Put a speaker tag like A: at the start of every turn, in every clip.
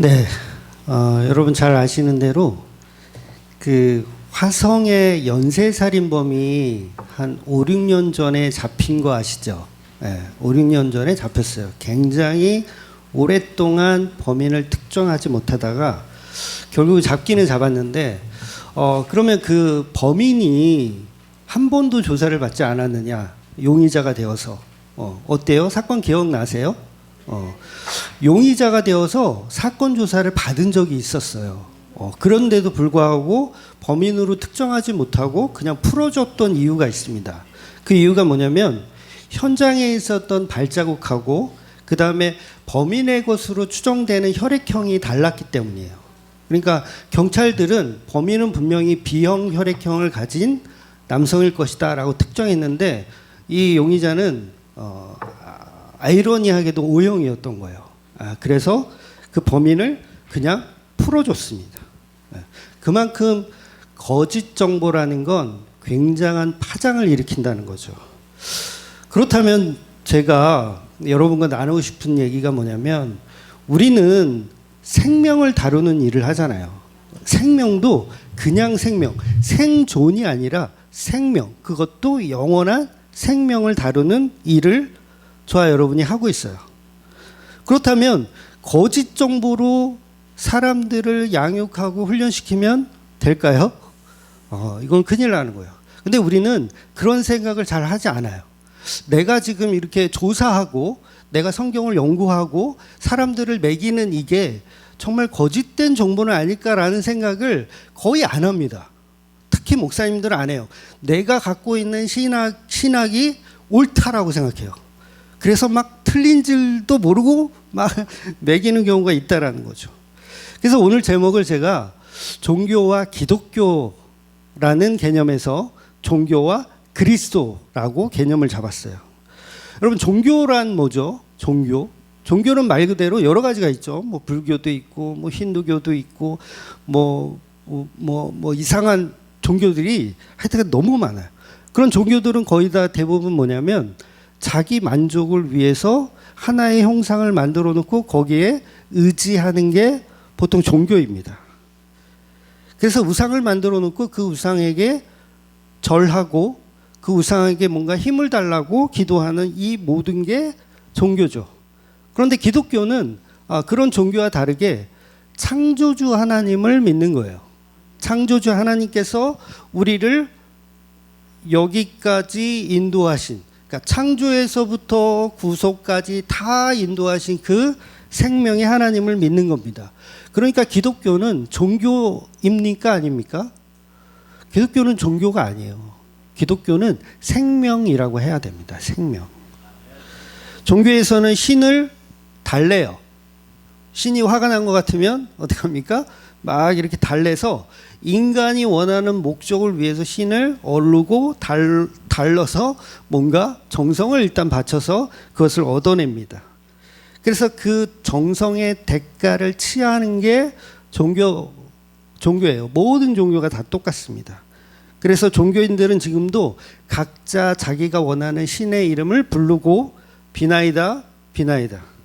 A: 네, 어, 여러분 잘 아시는 대로 그 화성의 연쇄살인범이 한 5, 6년 전에 잡힌 거 아시죠? 네, 5, 6년 전에 잡혔어요. 굉장히 오랫동안 범인을 특정하지 못하다가 결국 잡기는 잡았는데 어, 그러면 그 범인이 한 번도 조사를 받지 않았느냐? 용의자가 되어서 어, 어때요? 사건 기억나세요? 어, 용의자가 되어서 사건 조사를 받은 적이 있었어요. 어, 그런데도 불구하고 범인으로 특정하지 못하고 그냥 풀어줬던 이유가 있습니다. 그 이유가 뭐냐면 현장에 있었던 발자국하고 그 다음에 범인의 것으로 추정되는 혈액형이 달랐기 때문이에요. 그러니까 경찰들은 범인은 분명히 B형 혈액형을 가진 남성일 것이다라고 특정했는데 이 용의자는 어, 아이러니하게도 O형이었던 거예요. 아, 그래서 그 범인을 그냥 풀어줬습니다. 예. 그만큼 거짓 정보라는 건 굉장한 파장을 일으킨다는 거죠. 그렇다면 제가 여러분과 나누고 싶은 얘기가 뭐냐면 우리는 생명을 다루는 일을 하잖아요. 생명도 그냥 생명, 생존이 아니라 생명, 그것도 영원한 생명을 다루는 일을 저와 여러분이 하고 있어요. 그렇다면 거짓 정보로 사람들을 양육하고 훈련시키면 될까요? 어, 이건 큰일 나는 거예요. 근데 우리는 그런 생각을 잘 하지 않아요. 내가 지금 이렇게 조사하고 내가 성경을 연구하고 사람들을 매기는 이게 정말 거짓된 정보는 아닐까라는 생각을 거의 안 합니다. 특히 목사님들은 안 해요. 내가 갖고 있는 신학, 신학이 옳다라고 생각해요. 그래서 막 틀린 줄도 모르고 막 매기는 경우가 있다라는 거죠. 그래서 오늘 제목을 제가 종교와 기독교라는 개념에서 종교와 그리스도라고 개념을 잡았어요. 여러분 종교란 뭐죠? 종교. 종교는 말 그대로 여러 가지가 있죠. 뭐 불교도 있고 뭐 힌두교도 있고 뭐뭐 뭐, 뭐 이상한 종교들이 하여튼 너무 많아요. 그런 종교들은 거의 다 대부분 뭐냐면 자기 만족을 위해서 하나의 형상을 만들어 놓고 거기에 의지하는 게 보통 종교입니다. 그래서 우상을 만들어 놓고 그 우상에게 절하고 그 우상에게 뭔가 힘을 달라고 기도하는 이 모든 게 종교죠. 그런데 기독교는 아, 그런 종교와 다르게 창조주 하나님을 믿는 거예요. 창조주 하나님께서 우리를 여기까지 인도하신, 그러니까 창조에서부터 구속까지 다 인도하신 그 생명의 하나님을 믿는 겁니다. 그러니까 기독교는 종교입니까? 아닙니까? 기독교는 종교가 아니에요. 기독교는 생명이라고 해야 됩니다. 생명. 종교에서는 신을 달래요. 신이 화가 난 것 같으면 어떻게 합니까? 막 이렇게 달래서 인간이 원하는 목적을 위해서 신을 얼르고 달, 달러서 뭔가 정성을 일단 바쳐서 그것을 얻어냅니다. 그래서 그 정성의 대가를 치하는 게 종교 종교예요. 모든 종교가 다 똑같습니다. 그래서 종교인들은 지금도 각자 자기가 원하는 신의 이름을 부르고 비나이다 비나이다.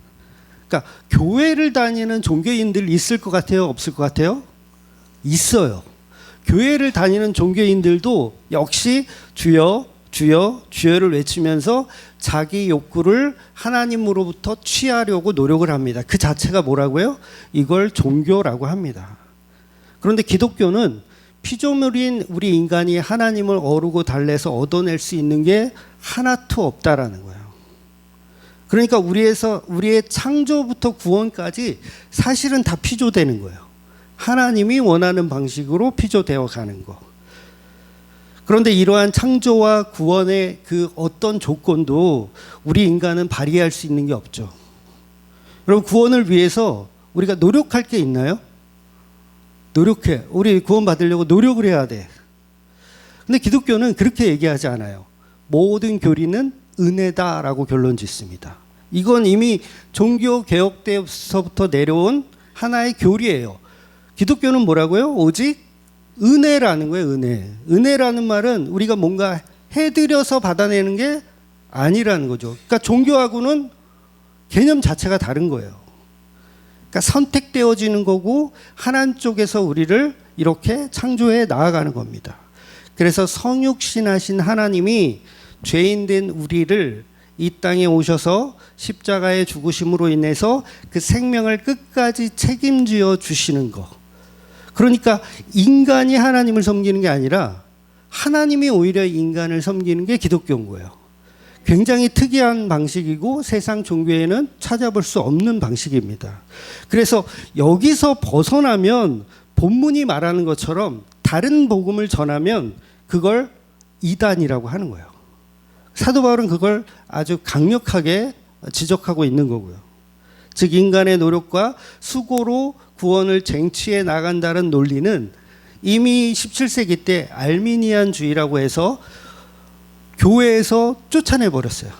A: 그러니까 교회를 다니는 종교인들 있을 것 같아요, 없을 것 같아요? 있어요. 교회를 다니는 종교인들도 역시 주여 주여 주여를 외치면서 자기 욕구를 하나님으로부터 취하려고 노력을 합니다. 그 자체가 뭐라고요? 이걸 종교라고 합니다. 그런데 기독교는 피조물인 우리 인간이 하나님을 어루고 달래서 얻어낼 수 있는 게 하나도 없다라는 거예요. 그러니까 우리에서 우리의 창조부터 구원까지 사실은 다 피조되는 거예요. 하나님이 원하는 방식으로 피조되어 가는 거. 그런데 이러한 창조와 구원의 그 어떤 조건도 우리 인간은 발휘할 수 있는 게 없죠. 여러분 구원을 위해서 우리가 노력할 게 있나요? 노력해. 우리 구원 받으려고 노력을 해야 돼. 근데 기독교는 그렇게 얘기하지 않아요. 모든 교리는 은혜다라고 결론 짓습니다. 이건 이미 종교 개혁 때서부터 내려온 하나의 교리예요. 기독교는 뭐라고요? 오직 은혜라는 거예요, 은혜. 은혜라는 말은 우리가 뭔가 해드려서 받아내는 게 아니라는 거죠. 그러니까 종교하고는 개념 자체가 다른 거예요. 그러니까 선택되어지는 거고 하나님 쪽에서 우리를 이렇게 창조해 나아가는 겁니다. 그래서 성육신하신 하나님이 죄인된 우리를 이 땅에 오셔서 십자가의 죽으심으로 인해서 그 생명을 끝까지 책임지어 주시는 거. 그러니까 인간이 하나님을 섬기는 게 아니라 하나님이 오히려 인간을 섬기는 게 기독교인 거예요. 굉장히 특이한 방식이고 세상 종교에는 찾아볼 수 없는 방식입니다. 그래서 여기서 벗어나면 본문이 말하는 것처럼 다른 복음을 전하면 그걸 이단이라고 하는 거예요. 사도 바울은 그걸 아주 강력하게 지적하고 있는 거고요. 즉 인간의 노력과 수고로 구원을 쟁취해 나간다는 논리는 이미 17세기 때 알미니안주의라고 해서 교회에서 쫓아내 버렸어요.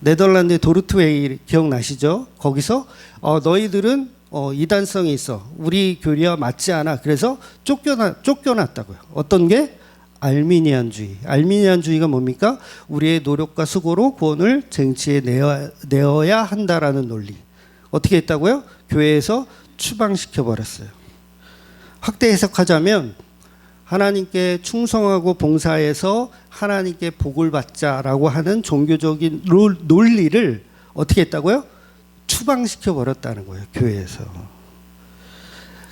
A: 네덜란드 도르트웨이 기억나시죠? 거기서 어, 너희들은 어, 이단성이 있어. 우리 교리와 맞지 않아. 그래서 쫓겨나 쫓겨났다고요. 어떤 게 알미니안주의. 알미니안주의가 뭡니까? 우리의 노력과 수고로 구원을 쟁취해 내어, 내어야 한다라는 논리. 어떻게 했다고요? 교회에서 추방시켜 버렸어요. 확대 해석하자면 하나님께 충성하고 봉사해서 하나님께 복을 받자라고 하는 종교적인 롤- 논리를 어떻게 했다고요? 추방시켜 버렸다는 거예요. 교회에서.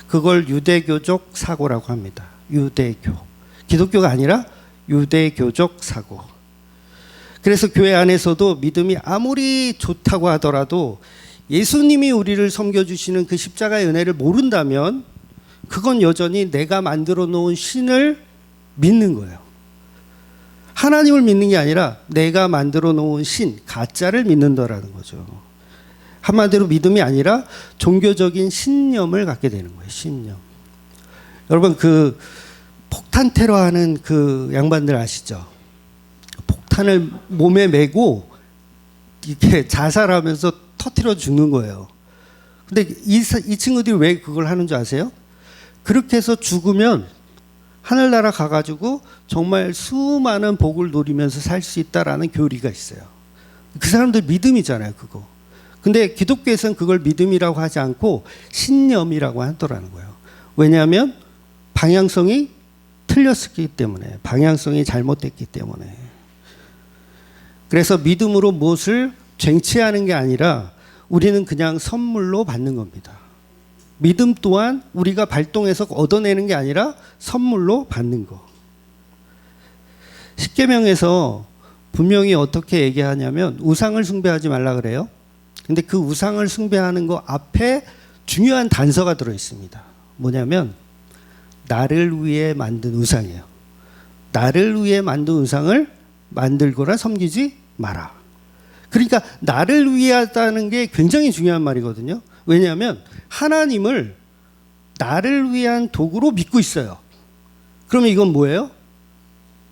A: 그걸 유대교적 사고라고 합니다. 유대교. 기독교가 아니라 유대교적 사고. 그래서 교회 안에서도 믿음이 아무리 좋다고 하더라도 예수님이 우리를 섬겨주시는 그 십자가의 은혜를 모른다면 그건 여전히 내가 만들어 놓은 신을 믿는 거예요. 하나님을 믿는 게 아니라 내가 만들어 놓은 신, 가짜를 믿는다라는 거죠. 한마디로 믿음이 아니라 종교적인 신념을 갖게 되는 거예요. 신념. 여러분 그 폭탄 테러하는 그 양반들 아시죠? 폭탄을 몸에 메고 이렇게 자살하면서 터트려 죽는 거예요. 근데 이, 사- 이 친구들이 왜 그걸 하는 줄 아세요? 그렇게 해서 죽으면 하늘나라 가가지고 정말 수많은 복을 누리면서 살 수 있다라는 교리가 있어요. 그 사람들 믿음이잖아요, 그거. 근데 기독교에서는 그걸 믿음이라고 하지 않고 신념이라고 하더라는 거예요. 왜냐하면 방향성이 틀렸기 때문에, 방향성이 잘못됐기 때문에. 그래서 믿음으로 무엇을 쟁취하는 게 아니라 우리는 그냥 선물로 받는 겁니다. 믿음 또한 우리가 발동해서 얻어내는 게 아니라 선물로 받는 거. 십계명에서 분명히 어떻게 얘기하냐면 우상을 숭배하지 말라 그래요. 근데 그 우상을 숭배하는 거 앞에 중요한 단서가 들어 있습니다. 뭐냐면 나를 위해 만든 우상이에요. 나를 위해 만든 우상을 만들거나 섬기지 마라. 그러니까 나를 위하다는 게 굉장히 중요한 말이거든요. 왜냐하면 하나님을 나를 위한 도구로 믿고 있어요. 그러면 이건 뭐예요?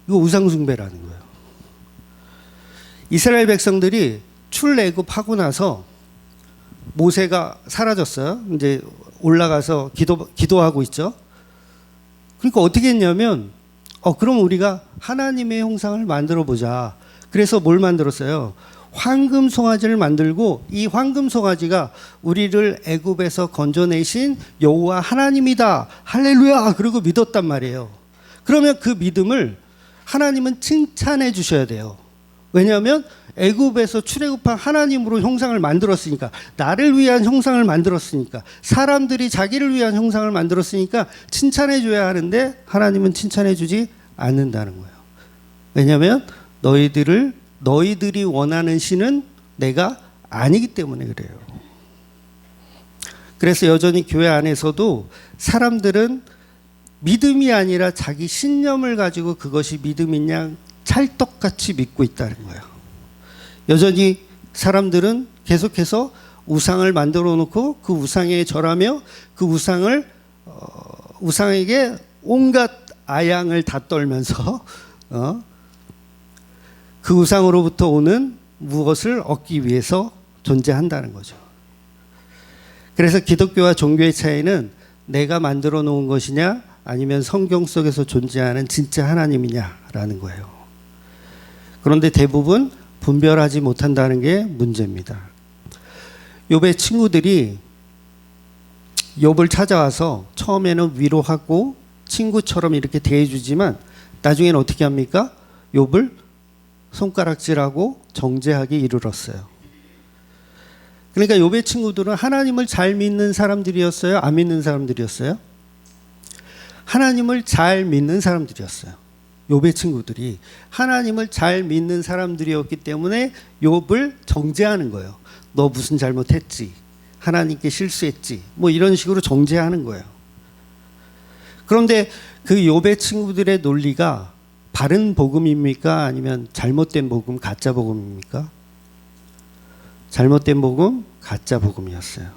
A: 이거 우상숭배라는 거예요. 이스라엘 백성들이 출애굽하고 나서 모세가 사라졌어요. 이제 올라가서 기도 기도하고 있죠. 그러니까 어떻게 했냐면 어 그럼 우리가 하나님의 형상을 만들어 보자. 그래서 뭘 만들었어요? 황금 송아지를 만들고 이 황금 송아지가 우리를 애굽에서 건져내신 여호와 하나님이다. 할렐루야. 그리고 믿었단 말이에요. 그러면 그 믿음을 하나님은 칭찬해 주셔야 돼요. 왜냐하면 애굽에서 출애굽한 하나님으로 형상을 만들었으니까 나를 위한 형상을 만들었으니까 사람들이 자기를 위한 형상을 만들었으니까 칭찬해 줘야 하는데 하나님은 칭찬해 주지 않는다는 거예요. 왜냐하면 너희들을 너희들이 원하는 신은 내가 아니기 때문에 그래요. 그래서 여전히 교회 안에서도 사람들은 믿음이 아니라 자기 신념을 가지고 그것이 믿음이냐 찰떡같이 믿고 있다는 거예요. 여전히 사람들은 계속해서 우상을 만들어 놓고 그 우상에 절하며 그 우상을 어, 우상에게 온갖 아양을 다 떨면서 어, 그 우상으로부터 오는 무엇을 얻기 위해서 존재한다는 거죠. 그래서 기독교와 종교의 차이는 내가 만들어 놓은 것이냐 아니면 성경 속에서 존재하는 진짜 하나님이냐라는 거예요. 그런데 대부분 분별하지 못한다는 게 문제입니다. 욥의 친구들이 욥을 찾아와서 처음에는 위로하고 친구처럼 이렇게 대해주지만 나중에는 어떻게 합니까? 욥을 손가락질하고 정죄하기 이르렀어요. 그러니까 욥의 친구들은 하나님을 잘 믿는 사람들이었어요, 안 믿는 사람들이었어요? 하나님을 잘 믿는 사람들이었어요. 욥의 친구들이 하나님을 잘 믿는 사람들이었기 때문에 욥을 정죄하는 거예요. 너 무슨 잘못했지? 하나님께 실수했지? 뭐 이런 식으로 정죄하는 거예요. 그런데 그 욥의 친구들의 논리가 바른 복음입니까? 아니면 잘못된 복음, 가짜 복음입니까? 잘못된 복음, 가짜 복음이었어요.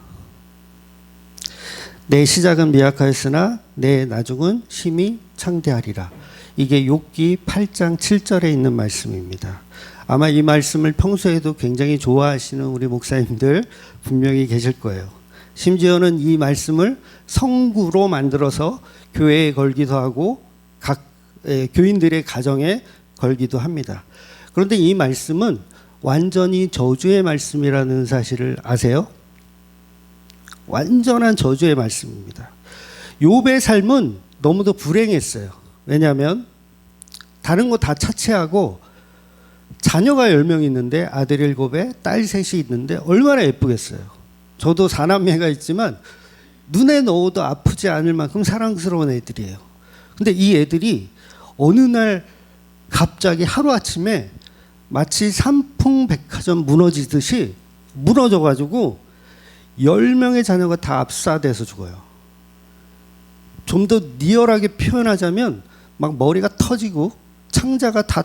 A: 내 시작은 미약하였으나 내 나중은 심히 창대하리라. 이게 욥기 8장 7절에 있는 말씀입니다. 아마 이 말씀을 평소에도 굉장히 좋아하시는 우리 목사님들 분명히 계실 거예요. 심지어는 이 말씀을 성구로 만들어서 교회에 걸기도 하고 각 에, 교인들의 가정에 걸기도 합니다. 그런데 이 말씀은 완전히 저주의 말씀이라는 사실을 아세요? 완전한 저주의 말씀입니다. 욥의 삶은 너무도 불행했어요. 왜냐하면 다른 거 다 차치하고 자녀가 10명 있는데 아들 일곱에 딸 셋이 있는데 얼마나 예쁘겠어요. 저도 사남매가 있지만 눈에 넣어도 아프지 않을 만큼 사랑스러운 애들이에요. 근데 이 애들이 어느 날 갑자기 하루아침에 마치 삼풍백화점 무너지듯이 무너져가지고 10명의 자녀가 다 압사돼서 죽어요. 좀 더 리얼하게 표현하자면 막 머리가 터지고 창자가 다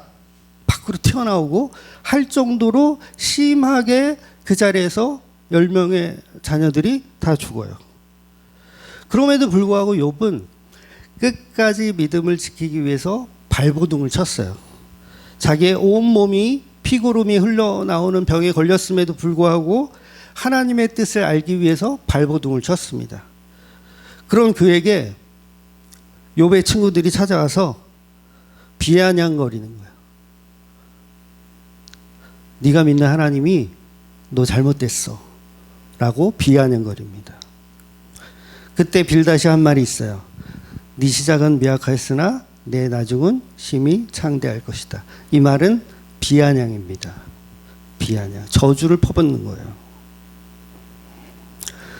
A: 밖으로 튀어나오고 할 정도로 심하게 그 자리에서 10명의 자녀들이 다 죽어요. 그럼에도 불구하고 욥은 끝까지 믿음을 지키기 위해서 발버둥을 쳤어요. 자기의 온 몸이 피고름이 흘러나오는 병에 걸렸음에도 불구하고 하나님의 뜻을 알기 위해서 발버둥을 쳤습니다. 그런 그에게 욥의 친구들이 찾아와서 비아냥거리는 거예요. 네가 믿는 하나님이 너 잘못됐어. 라고 비아냥거립니다. 그때 빌다시 한 말이 있어요. 네 시작은 미약하였으나 내 나중은 심히 창대할 것이다. 이 말은 비아냥입니다. 비아냥. 저주를 퍼붓는 거예요.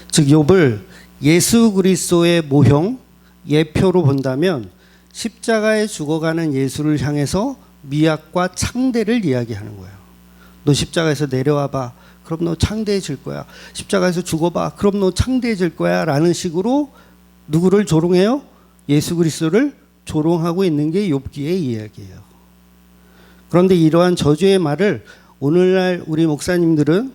A: 즉 욥을 예수 그리스도의 모형 예표로 본다면 십자가에 죽어가는 예수를 향해서 미약과 창대를 이야기하는 거예요. 너 십자가에서 내려와 봐. 그럼 너 창대해질 거야. 십자가에서 죽어봐. 그럼 너 창대해질 거야. 라는 식으로 누구를 조롱해요? 예수 그리스도를 조롱하고 있는 게 욥기의 이야기예요. 그런데 이러한 저주의 말을 오늘날 우리 목사님들은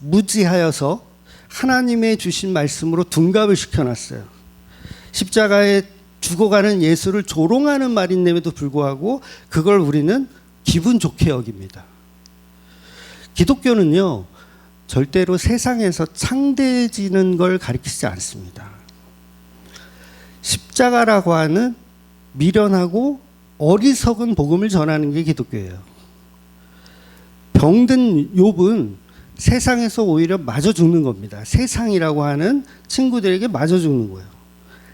A: 무지하여서 하나님의 주신 말씀으로 둔갑을 시켜놨어요. 십자가에 죽어가는 예수를 조롱하는 말인데도 불구하고 그걸 우리는 기분 좋게 여깁니다. 기독교는요, 절대로 세상에서 창대해지는 걸 가리키지 않습니다. 십자가라고 하는 미련하고 어리석은 복음을 전하는 게 기독교예요. 병든 욥은 세상에서 오히려 맞아 죽는 겁니다. 세상이라고 하는 친구들에게 맞아 죽는 거예요.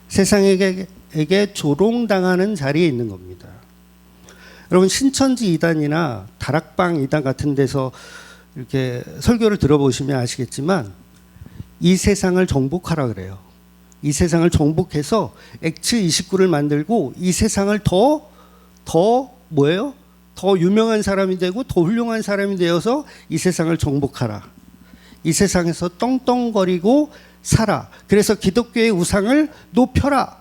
A: 세상에게 조롱당하는 자리에 있는 겁니다. 여러분 신천지 이단이나 다락방 이단 같은 데서 이렇게 설교를 들어보시면 아시겠지만 이 세상을 정복하라 그래요. 이 세상을 정복해서 엑츠 29를 만들고 이 세상을 더, 더 뭐예요? 더 유명한 사람이 되고 더 훌륭한 사람이 되어서 이 세상을 정복하라. 이 세상에서 떵떵거리고 살아. 그래서 기독교의 우상을 높여라.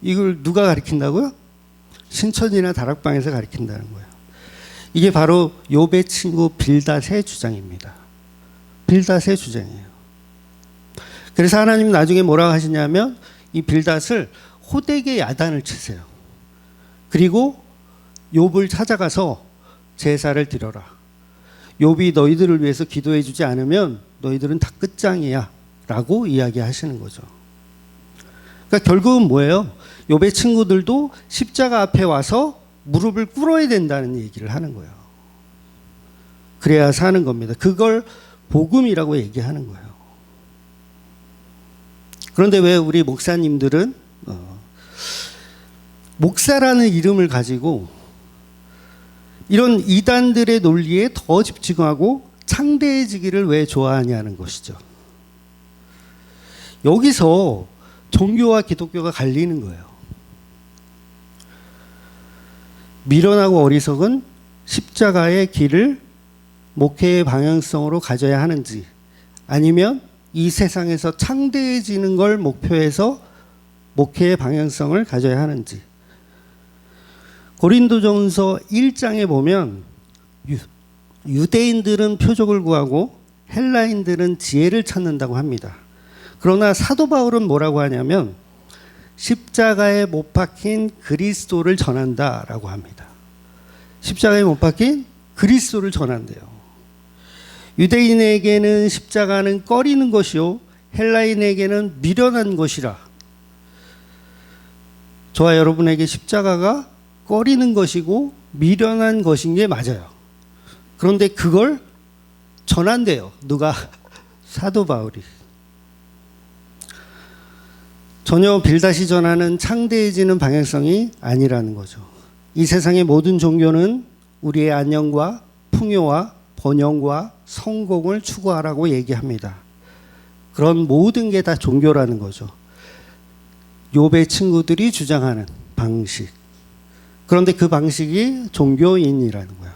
A: 이걸 누가 가르친다고요? 신천지나 다락방에서 가르친다는 거예요. 이게 바로 욥의 친구 빌닷의 주장입니다. 빌닷의 주장이에요. 그래서 하나님 나중에 뭐라고 하시냐면 이 빌닷을 호되게 야단을 치세요. 그리고 욥을 찾아가서 제사를 드려라. 욥이 너희들을 위해서 기도해 주지 않으면 너희들은 다 끝장이야 라고 이야기하시는 거죠. 그러니까 결국은 뭐예요? 욥의 친구들도 십자가 앞에 와서 무릎을 꿇어야 된다는 얘기를 하는 거예요. 그래야 사는 겁니다. 그걸 복음이라고 얘기하는 거예요. 그런데 왜 우리 목사님들은 어, 목사라는 이름을 가지고 이런 이단들의 논리에 더 집중하고 창대해지기를 왜 좋아하냐는 것이죠. 여기서 종교와 기독교가 갈리는 거예요. 미련하고 어리석은 십자가의 길을 목회의 방향성으로 가져야 하는지 아니면 이 세상에서 창대해지는 걸 목표해서 목회의 방향성을 가져야 하는지 고린도전서 1장에 보면 유, 유대인들은 표적을 구하고 헬라인들은 지혜를 찾는다고 합니다. 그러나 사도 바울은 뭐라고 하냐면 십자가에 못 박힌 그리스도를 전한다라고 합니다. 십자가에 못 박힌 그리스도를 전한대요. 유대인에게는 십자가는 꺼리는 것이요 헬라인에게는 미련한 것이라. 저와 여러분에게 십자가가 꺼리는 것이고 미련한 것인 게 맞아요. 그런데 그걸 전한대요. 누가 사도 바울이. 전혀 빌다시 전하는 창대해지는 방향성이 아니라는 거죠. 이 세상의 모든 종교는 우리의 안녕과 풍요와 번영과 성공을 추구하라고 얘기합니다. 그런 모든 게 다 종교라는 거죠. 요배 친구들이 주장하는 방식. 그런데 그 방식이 종교인이라는 거예요.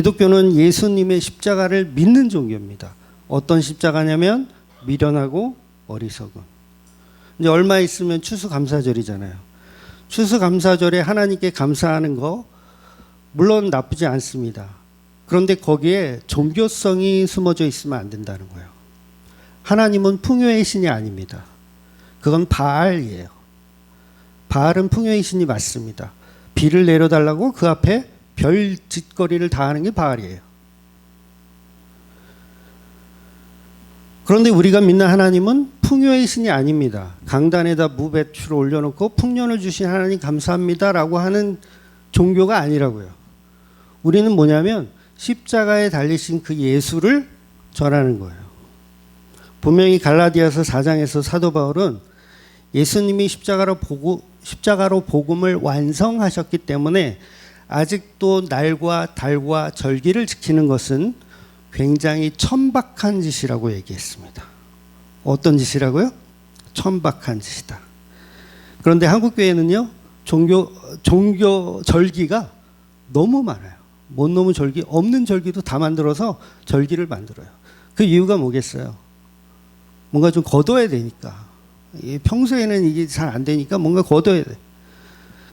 A: 기독교는 예수님의 십자가를 믿는 종교입니다. 어떤 십자가냐면 미련하고 어리석은. 이제 얼마 있으면 추수감사절이잖아요. 추수감사절에 하나님께 감사하는 거 물론 나쁘지 않습니다. 그런데 거기에 종교성이 숨어져 있으면 안 된다는 거예요. 하나님은 풍요의 신이 아닙니다. 그건 바알이에요. 바알은 풍요의 신이 맞습니다. 비를 내려달라고 그 앞에 별 짓거리를 다 하는 게 바알이에요. 그런데 우리가 믿는 하나님은 풍요의 신이 아닙니다. 강단에다 무배추를 올려놓고 풍년을 주신 하나님 감사합니다라고 하는 종교가 아니라고요. 우리는 뭐냐면 십자가에 달리신 그 예수를 전하는 거예요. 분명히 갈라디아서 4장에서 사도 바울은 예수님이 십자가로 보고 십자가로 복음을 완성하셨기 때문에 아직도 날과 달과 절기를 지키는 것은 굉장히 천박한 짓이라고 얘기했습니다. 어떤 짓이라고요? 천박한 짓이다. 그런데 한국 교회는요 종교 종교 절기가 너무 많아요. 못 넘은 절기 없는 절기도 다 만들어서 절기를 만들어요. 그 이유가 뭐겠어요? 뭔가 좀 거둬야 되니까. 평소에는 이게 잘 안 되니까 뭔가 거둬야 돼.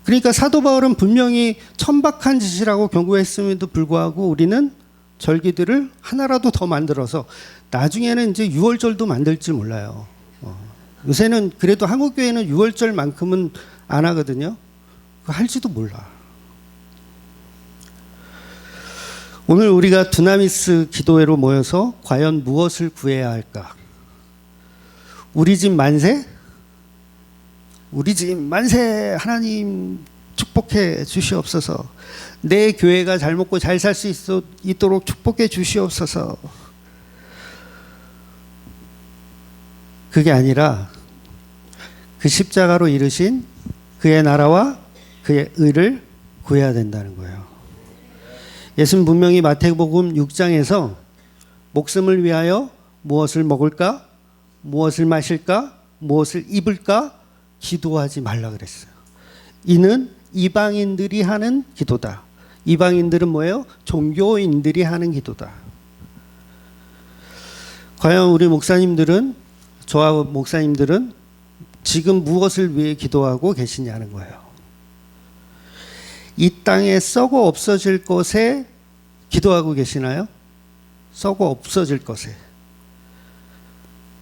A: 그러니까 사도 바울은 분명히 천박한 짓이라고 경고했음에도 불구하고 우리는 절기들을 하나라도 더 만들어서 나중에는 이제 6월절도 만들지 몰라요. 어. 요새는 그래도 한국 교회는 6월절만큼은 안 하거든요. 할지도 몰라. 오늘 우리가 두나미스 기도회로 모여서 과연 무엇을 구해야 할까? 우리 집 만세? 우리 집 만세 하나님 축복해 주시옵소서. 내 교회가 잘 먹고 잘 살 수 있도록 축복해 주시옵소서. 그게 아니라 그 십자가로 이르신 그의 나라와 그의 의를 구해야 된다는 거예요. 예수는 분명히 마태복음 6장에서 목숨을 위하여 무엇을 먹을까? 무엇을 마실까? 무엇을 입을까? 기도하지 말라 그랬어요. 이는 이방인들이 하는 기도다. 이방인들은 뭐예요? 종교인들이 하는 기도다. 과연 우리 목사님들은 저와 목사님들은 지금 무엇을 위해 기도하고 계시냐는 거예요. 이 땅에 썩어 없어질 것에 기도하고 계시나요? 썩어 없어질 것에.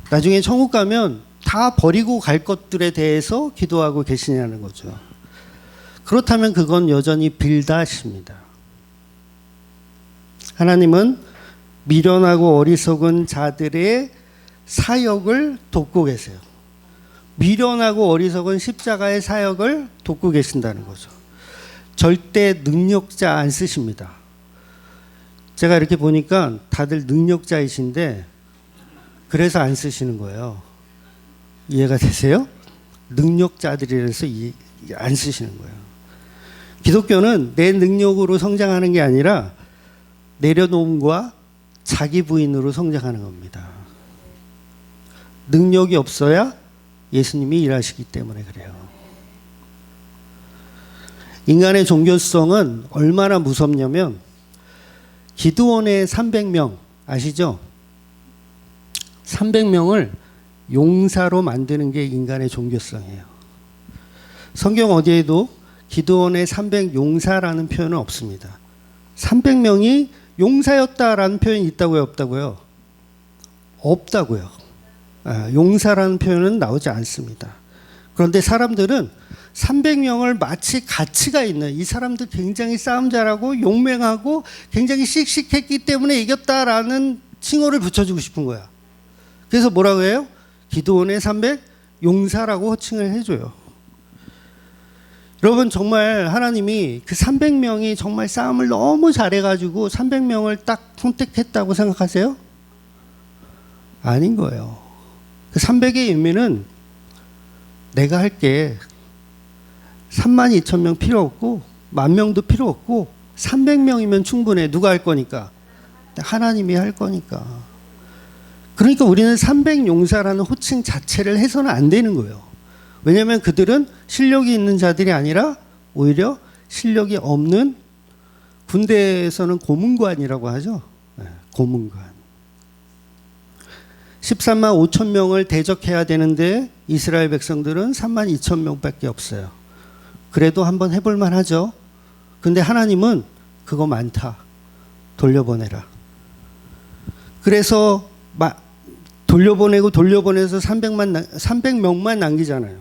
A: 나중에 천국 가면 다 버리고 갈 것들에 대해서 기도하고 계시냐는 거죠. 그렇다면 그건 여전히 빌다십니다. 하나님은 미련하고 어리석은 자들의 사역을 돕고 계세요. 미련하고 어리석은 십자가의 사역을 돕고 계신다는 거죠. 절대 능력자 안 쓰십니다. 제가 이렇게 보니까 다들 능력자이신데 그래서 안 쓰시는 거예요. 이해가 되세요? 능력자들이라서 이, 안 쓰시는 거예요. 기독교는 내 능력으로 성장하는 게 아니라 내려놓음과 자기 부인으로 성장하는 겁니다. 능력이 없어야 예수님이 일하시기 때문에 그래요. 인간의 종교성은 얼마나 무섭냐면 기드원의 300명 아시죠? 300명을 용사로 만드는 게 인간의 종교성이에요. 성경 어디에도 기드원의 300 용사라는 표현은 없습니다. 300명이 용사였다라는 표현이 있다고요, 없다고요? 없다고요. 아, 용사라는 표현은 나오지 않습니다. 그런데 사람들은 300명을 마치 가치가 있는 이 사람들 굉장히 싸움 잘하고 용맹하고 굉장히 씩씩했기 때문에 이겼다라는 칭호를 붙여주고 싶은 거야. 그래서 뭐라고 해요? 기도원의 300 용사라고 호칭을 해줘요. 여러분 정말 하나님이 그 300명이 정말 싸움을 너무 잘해가지고 300명을 딱 선택했다고 생각하세요? 아닌 거예요. 그 300의 의미는 내가 할게 3만 2천 명 필요 없고 만 명도 필요 없고 300명이면 충분해. 누가 할 거니까? 하나님이 할 거니까. 그러니까 우리는 300용사라는 호칭 자체를 해서는 안 되는 거예요. 왜냐하면 그들은 실력이 있는 자들이 아니라 오히려 실력이 없는 군대에서는 고문관이라고 하죠. 네, 고문관. 13만 5천 명을 대적해야 되는데 이스라엘 백성들은 3만 2천 명밖에 없어요. 그래도 한번 해볼 만하죠. 근데 하나님은 그거 많다. 돌려보내라. 그래서 마, 돌려보내고 돌려보내서 300만 300명만 남기잖아요.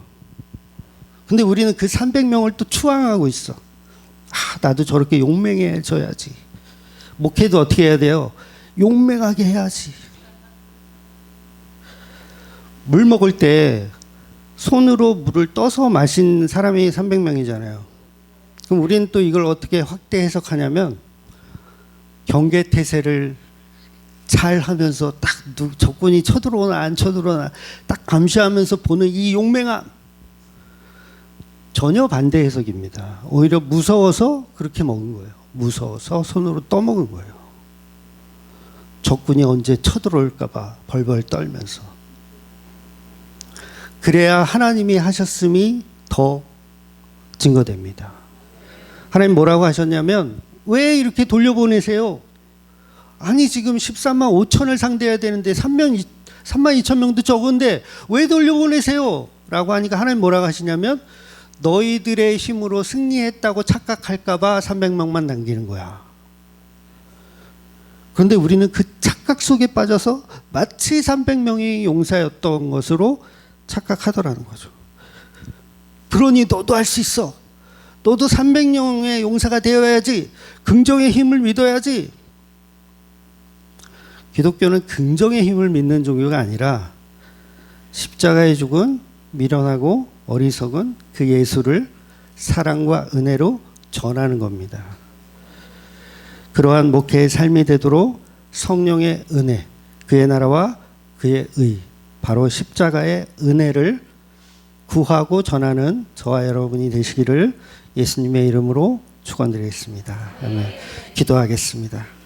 A: 근데 우리는 그 300명을 또 추앙하고 있어. 아, 나도 저렇게 용맹해져야지. 목회도 어떻게 해야 돼요? 용맹하게 해야지. 물 먹을 때 손으로 물을 떠서 마신 사람이 300명이잖아요. 그럼 우리는 또 이걸 어떻게 확대 해석하냐면 경계 태세를 잘 하면서 딱 누, 적군이 쳐들어오나 안 쳐들어오나 딱 감시하면서 보는 이 용맹함 전혀 반대 해석입니다. 오히려 무서워서 그렇게 먹은 거예요. 무서워서 손으로 떠먹은 거예요. 적군이 언제 쳐들어올까봐 벌벌 떨면서. 그래야 하나님이 하셨음이 더 증거됩니다. 하나님 뭐라고 하셨냐면 왜 이렇게 돌려보내세요? 아니 지금 13만 5천을 상대해야 되는데 3만 3만 2천 명도 적은데 왜 돌려보내세요? 라고 하니까 하나님 뭐라고 하시냐면 너희들의 힘으로 승리했다고 착각할까봐 300명만 남기는 거야. 그런데 우리는 그 착각 속에 빠져서 마치 300명이 용사였던 것으로 착각하더라는 거죠. 그러니 너도 할 수 있어. 너도 300명의 용사가 되어야지. 긍정의 힘을 믿어야지. 기독교는 긍정의 힘을 믿는 종교가 아니라 십자가에 죽은 미련하고 어리석은 그 예수를 사랑과 은혜로 전하는 겁니다. 그러한 목회의 삶이 되도록 성령의 은혜, 그의 나라와 그의 의, 바로 십자가의 은혜를 구하고 전하는 저와 여러분이 되시기를 예수님의 이름으로 축원드리겠습니다. 아멘. 기도하겠습니다.